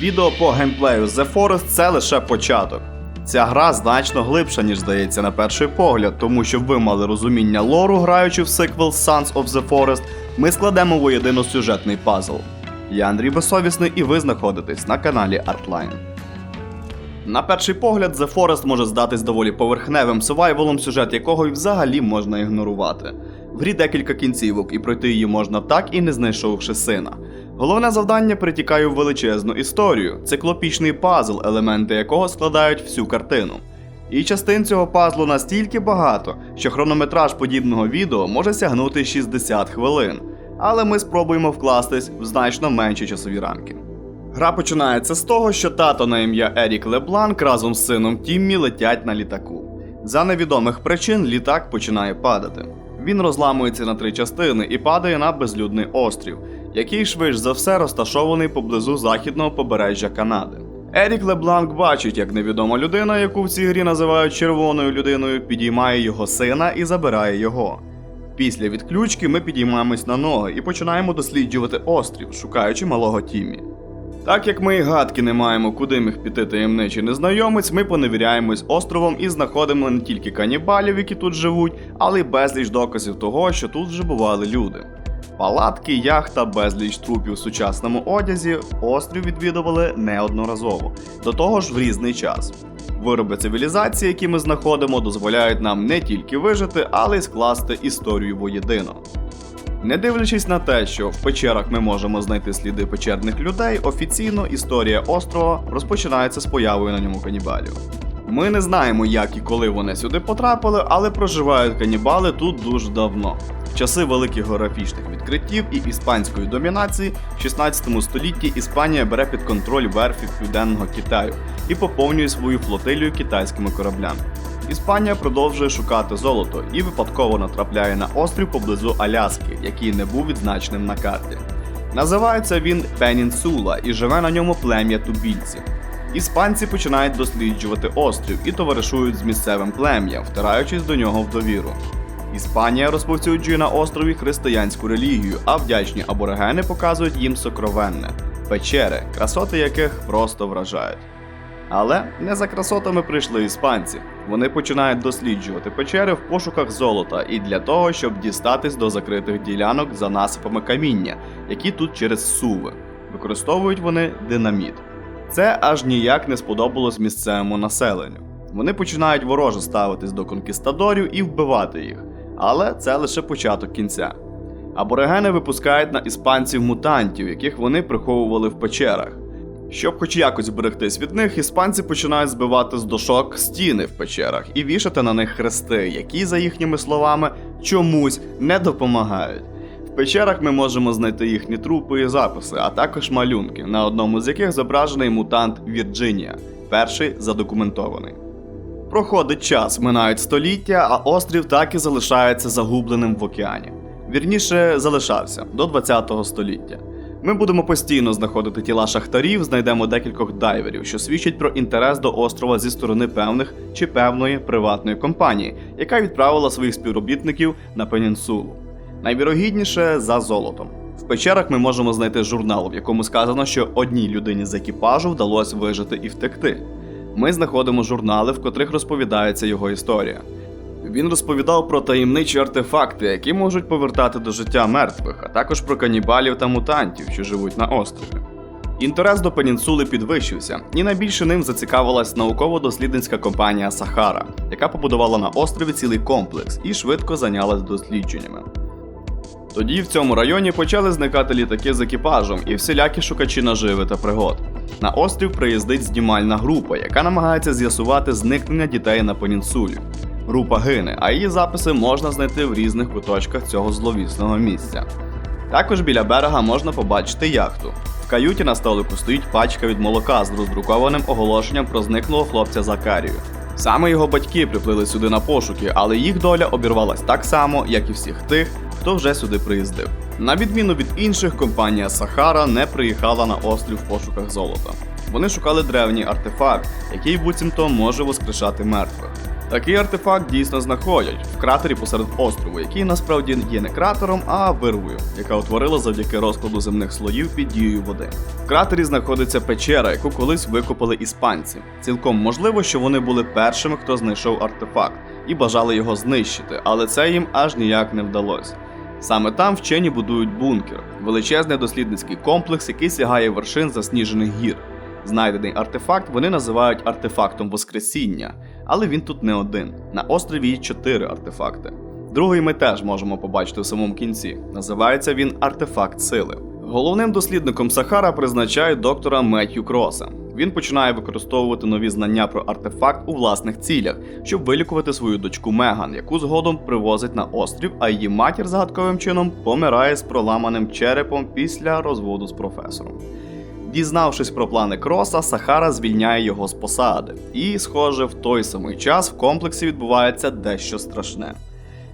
Відео по геймплею The Forest це лише початок. Ця гра значно глибша, ніж здається на перший погляд, тому щоб ви мали розуміння лору, граючи в сиквел Sons of the Forest, ми складемо воєдино сюжетний пазл. Я Андрій Безсовісний і ви знаходитесь на каналі Artline. На перший погляд, The Forest може здатись доволі поверхневим сувайволом, сюжет якого й взагалі можна ігнорувати. В грі декілька кінцівок, і пройти її можна так і не знайшовши сина. Головне завдання перетікає в величезну історію, циклопічний пазл, елементи якого складають всю картину. І частин цього пазлу настільки багато, що хронометраж подібного відео може сягнути 60 хвилин. Але ми спробуємо вкластись в значно менші часові рамки. Гра починається з того, що тато на ім'я Ерік Лебланк разом з сином Тіммі летять на літаку. За невідомих причин літак починає падати. Він розламується на три частини і падає на безлюдний острів, який швидше за все розташований поблизу західного побережжя Канади. Ерік Лебланк бачить, як невідома людина, яку в цій грі називають червоною людиною, підіймає його сина і забирає його. Після відключки ми підіймаємось на ноги і починаємо досліджувати острів, шукаючи малого Тіммі. Так як ми і гадки не маємо, куди міг піти таємничий незнайомець, ми поневіряємось островом і знаходимо не тільки канібалів, які тут живуть, але й безліч доказів того, що тут вже бували люди. Палатки, яхта, безліч трупів в сучасному одязі острів відвідували неодноразово, до того ж в різний час. Вироби цивілізації, які ми знаходимо, дозволяють нам не тільки вижити, але й скласти історію воєдино. Не дивлячись на те, що в печерах ми можемо знайти сліди печерних людей, офіційно історія острова розпочинається з появою на ньому канібалів. Ми не знаємо, як і коли вони сюди потрапили, але проживають канібали тут дуже давно. В часи великих географічних відкриттів і іспанської домінації в 16 столітті Іспанія бере під контроль верфі Південного Китаю і поповнює свою флотилію китайськими кораблями. Іспанія продовжує шукати золото і випадково натрапляє на острів поблизу Аляски, який не був відзначеним на карті. Називається він Пенінсула і живе на ньому плем'я тубільців. Іспанці починають досліджувати острів і товаришують з місцевим плем'ям, втираючись до нього в довіру. Іспанія розповсюджує на острові християнську релігію, а вдячні аборигени показують їм сокровенне печери, красоти яких просто вражають. Але не за красотами прийшли іспанці. Вони починають досліджувати печери в пошуках золота і для того, щоб дістатись до закритих ділянок за насипами каміння, які тут через суви. Використовують вони динаміт. Це аж ніяк не сподобалось місцевому населенню. Вони починають вороже ставитись до конкістадорів і вбивати їх. Але це лише початок кінця. Аборигени випускають на іспанців мутантів, яких вони приховували в печерах. Щоб хоч якось берегтись від них, іспанці починають збивати з дошок стіни в печерах і вішати на них хрести, які, за їхніми словами, чомусь не допомагають. В печерах ми можемо знайти їхні трупи і записи, а також малюнки, на одному з яких зображений мутант Вірджинія, перший задокументований. Проходить час, минають століття, а острів так і залишається загубленим в океані. Вірніше залишався до 20 століття. Ми будемо постійно знаходити тіла шахтарів, знайдемо декількох дайверів, що свідчать про інтерес до острова зі сторони певних чи певної приватної компанії, яка відправила своїх співробітників на пенінсулу. Найвірогідніше за золотом. В печерах ми можемо знайти журнал, в якому сказано, що одній людині з екіпажу вдалося вижити і втекти. Ми знаходимо журнали, в котрих розповідається його історія. Він розповідав про таємничі артефакти, які можуть повертати до життя мертвих, а також про канібалів та мутантів, що живуть на острові. Інтерес до пенінсули підвищився, і найбільше ним зацікавилась науково-дослідницька компанія Сахара, яка побудувала на острові цілий комплекс і швидко зайнялась дослідженнями. Тоді в цьому районі почали зникати літаки з екіпажем і всілякі шукачі наживи та пригод. На острів приїздить знімальна група, яка намагається з'ясувати зникнення дітей на пенінсулі. Група гине, а її записи можна знайти в різних куточках цього зловісного місця. Також біля берега можна побачити яхту. В каюті на столику стоїть пачка від молока з роздрукованим оголошенням про зниклого хлопця Закарію. Саме його батьки приплили сюди на пошуки, але їх доля обірвалась так само, як і всіх тих, хто вже сюди приїздив. На відміну від інших, компанія Сахара не приїхала на острів в пошуках золота. Вони шукали древній артефакт, який буцімто може воскрешати мертвих. Такий артефакт дійсно знаходять в кратері посеред острову, який насправді є не кратером, а вирвою, яка утворила завдяки розкладу земних слоїв під дією води. В кратері знаходиться печера, яку колись викопали іспанці. Цілком можливо, що вони були першими, хто знайшов артефакт, і бажали його знищити, але це їм аж ніяк не вдалося. Саме там вчені будують бункер, величезний дослідницький комплекс, який сягає вершин засніжених гір. Знайдений артефакт вони називають артефактом Воскресіння, але він тут не один. На острові є чотири артефакти. Другий ми теж можемо побачити в самому кінці. Називається він артефакт сили. Головним дослідником Сахара призначають доктора Меттью Кроса. Він починає використовувати нові знання про артефакт у власних цілях, щоб вилікувати свою дочку Меган, яку згодом привозить на острів, а її матір загадковим чином помирає з проламаним черепом після розводу з професором. Дізнавшись про плани Кроса, Сахара звільняє його з посади. І, схоже, в той самий час в комплексі відбувається дещо страшне.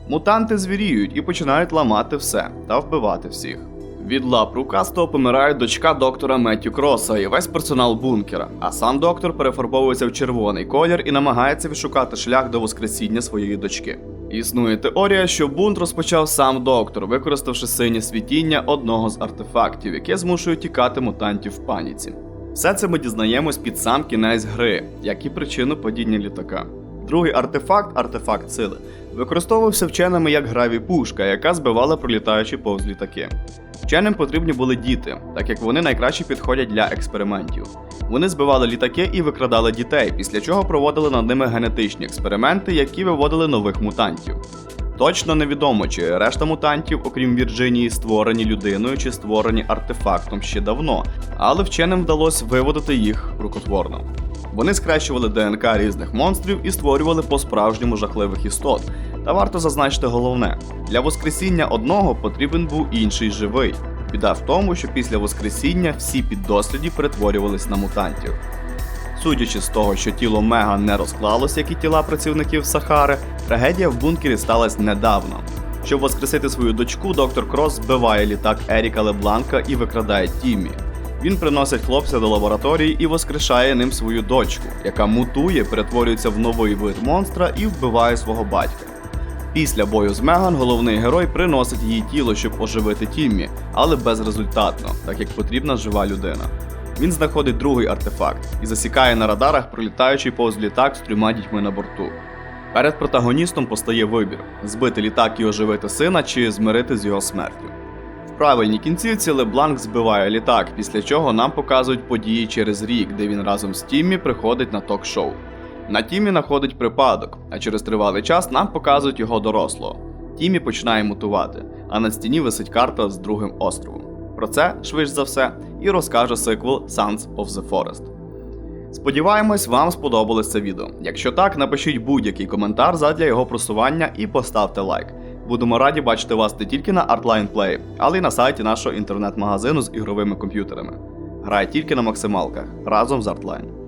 Мутанти звіріють і починають ламати все та вбивати всіх. Від лап рукастого помирає дочка доктора Меттю Кроса і весь персонал бункера, а сам доктор перефарбовується в червоний колір і намагається відшукати шлях до воскресіння своєї дочки. Існує теорія, що бунт розпочав сам доктор, використавши синє світіння одного з артефактів, яке змушує тікати мутантів в паніці. Все це ми дізнаємось під сам кінець гри, як і причину падіння літака. Другий артефакт, артефакт сили, використовувався вченими як граві пушка, яка збивала пролітаючи повз літаки. Вченим потрібні були діти, так як вони найкраще підходять для експериментів. Вони збивали літаки і викрадали дітей, після чого проводили над ними генетичні експерименти, які виводили нових мутантів. Точно невідомо, чи решта мутантів, окрім Вірджинії, створені людиною чи створені артефактом ще давно, але вченим вдалося виводити їх рукотворно. Вони скращували ДНК різних монстрів і створювали по-справжньому жахливих істот. Та варто зазначити головне: для воскресіння одного потрібен був інший живий. Біда в тому, що після воскресіння всі піддосліді перетворювались на мутантів. Судячи з того, що тіло Мега не розклалось, як і тіла працівників Сахари, трагедія в бункері сталася недавно. Щоб воскресити свою дочку, доктор Крос збиває літак Еріка Лебланка і викрадає Тіммі. Він приносить хлопця до лабораторії і воскрешає ним свою дочку, яка мутує, перетворюється в новий вид монстра і вбиває свого батька. Після бою з Меган головний герой приносить її тіло, щоб оживити Тіммі, але безрезультатно, так як потрібна жива людина. Він знаходить другий артефакт і засікає на радарах, пролітаючий повз літак з трьома дітьми на борту. Перед протагоністом постає вибір: збити літак і оживити сина чи змирити з його смертю. В правильній кінцівці Лебланк збиває літак, після чого нам показують події через рік, де він разом з Тіммі приходить на ток-шоу. На Тімі знаходить припадок, а через тривалий час нам показують його дорослого. Тімі починає мутувати, а на стіні висить карта з другим островом. Про це, швидше за все, і розкаже сиквел Sons of the Forest. Сподіваємось, вам сподобалось це відео. Якщо так, напишіть будь-який коментар задля його просування і поставте лайк. Будемо раді бачити вас не тільки на Artline Play, але й на сайті нашого інтернет-магазину з ігровими комп'ютерами. Грай тільки на максималках разом з Artline.